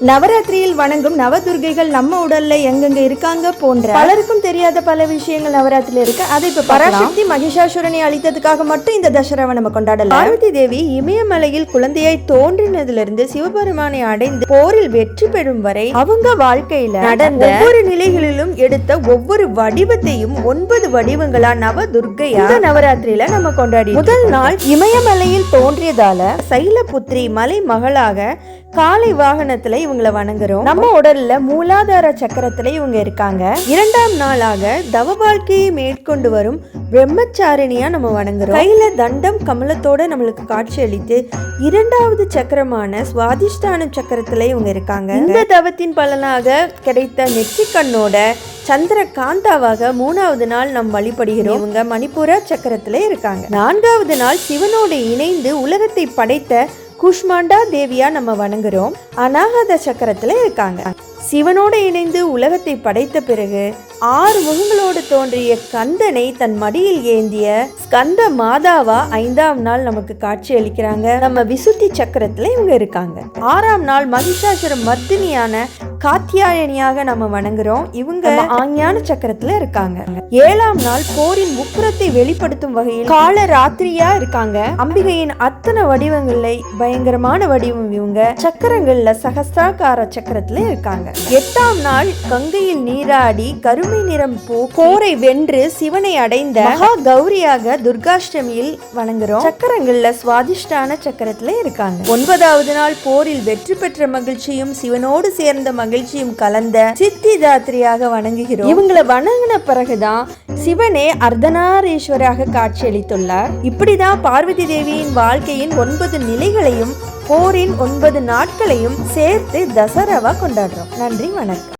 நவராத்திரியில் வணங்கும் நவதுர்கைகள் நம்ம உடல்ல எங்கெங்க இருக்காங்க போன்ற பலருக்கும் தெரியாத பல விஷயங்கள் நவராத்திரியில இருக்கு. அதை இப்ப பராசக்தி மகிஷாசுரனை அழித்ததுக்காக மட்டும் இந்த தசராவை நம்ம கொண்டாடலாம் பார்வதி தேவி இமயமலையில் குழந்தையாய் தோன்றினதிலிருந்து சிவபெருமானை அடைந்து போரில் வெற்றி பெறும் வரை அவங்க வாழ்க்கையில நடந்த ஒவ்வொரு நிலைகளிலும் எடுத்த ஒவ்வொரு வடிவத்தையும் ஒன்பது வடிவங்களா நவ துர்க்கையா இந்த நவராத்திரியில நம்ம கொண்டாடி முதல் நாள் இமயமலையில் தோன்றியதால சைலபுத்ரி மலை மகளாக காலை வாகனத்துல இவங்களை வணங்குறோம். நம்ம உடல்ல மூலாதார சக்கரத்துல இவங்க இருக்காங்க. இரண்டாம் நாளாக தவ வாழ்க்கையை மேற்கொண்டு வரும் பிரம்மச்சாரிணியா நம்ம வணங்குறோம். கையில தண்டம் கமலத்தோட நம்மளுக்கு காட்சி அளித்து இரண்டாவது சக்கரமான சுவாதிஷ்டான சக்கரத்துல இவங்க இருக்காங்க. இந்த தவத்தின் பலனாக கிடைத்த நெற்றிக்கண்ணோட சந்திர காந்தாவாக மூணாவது நாள் நம் வழிபடுகிறோம். இவங்க மணிப்புர சக்கரத்துல இருக்காங்க. நான்காவது நாள் சிவனோடு இணைந்து உலகத்தை படைத்த குஷ்மாண்டா தேவியா நம்ம வணங்குறோம். அநாகத சக்கரத்துல இருக்காங்க. சிவனோடு இணைந்து உலகத்தை படைத்த பிறகு ஆறு முகங்களோடு தோன்றிய கந்தனை தன் மடியில் ஏந்திய ஸ்கந்த மாதாவா ஐந்தாம் நாள் நமக்கு காட்சி அளிக்கிறாங்க. நம்ம விசுத்தி சக்கரத்துல இவங்க இருக்காங்க. ஆறாம் நாள் மகிஷாசுர மர்தினியான காத்தியாயனியாக நம்ம வணங்குறோம். இவங்க ஆஞ்ஞான சக்கரத்துல இருக்காங்க. ஏழாம் நாள் போரின் முப்புறத்தை வெளிப்படுத்தும் வகையில் கால ராத்திரியா இருக்காங்க. அம்பிகையின் அத்தனை வடிவங்களை பயங்கரமான வடிவம் இவங்க. சக்கரங்கள்ல சகஸ்திராகார சக்கரத்துல இருக்காங்க. எட்டாம் நாள் கங்கையில் நீராடி கருமை நிறம் போ போரை வென்று சிவனை அடைந்த மகா கௌரியாக துர்காஷ்டமியில் வணங்குறோம். சக்கரங்கள்ல சுவாதிஷ்டான சக்கரத்துல இருக்காங்க. ஒன்பதாவது நாள் போரில் வெற்றி பெற்ற மகிழ்ச்சியும் சிவனோடு சேர்ந்த மகிழ்ச்சியும் கலந்த சித்திதாத்திரியாக வணங்குகிறோம். இவங்களை வணங்கின பிறகுதான் சிவனே அர்த்தநாரீஸ்வராக காட்சியளித்துள்ளார். இப்படிதான் பார்வதி தேவியின் வாழ்க்கையின் ஒன்பது நிலைகளையும் போரின் ஒன்பது நாட்களையும் சேர்த்து தசராவா கொண்டாடுறோம். நன்றி வணக்கம்.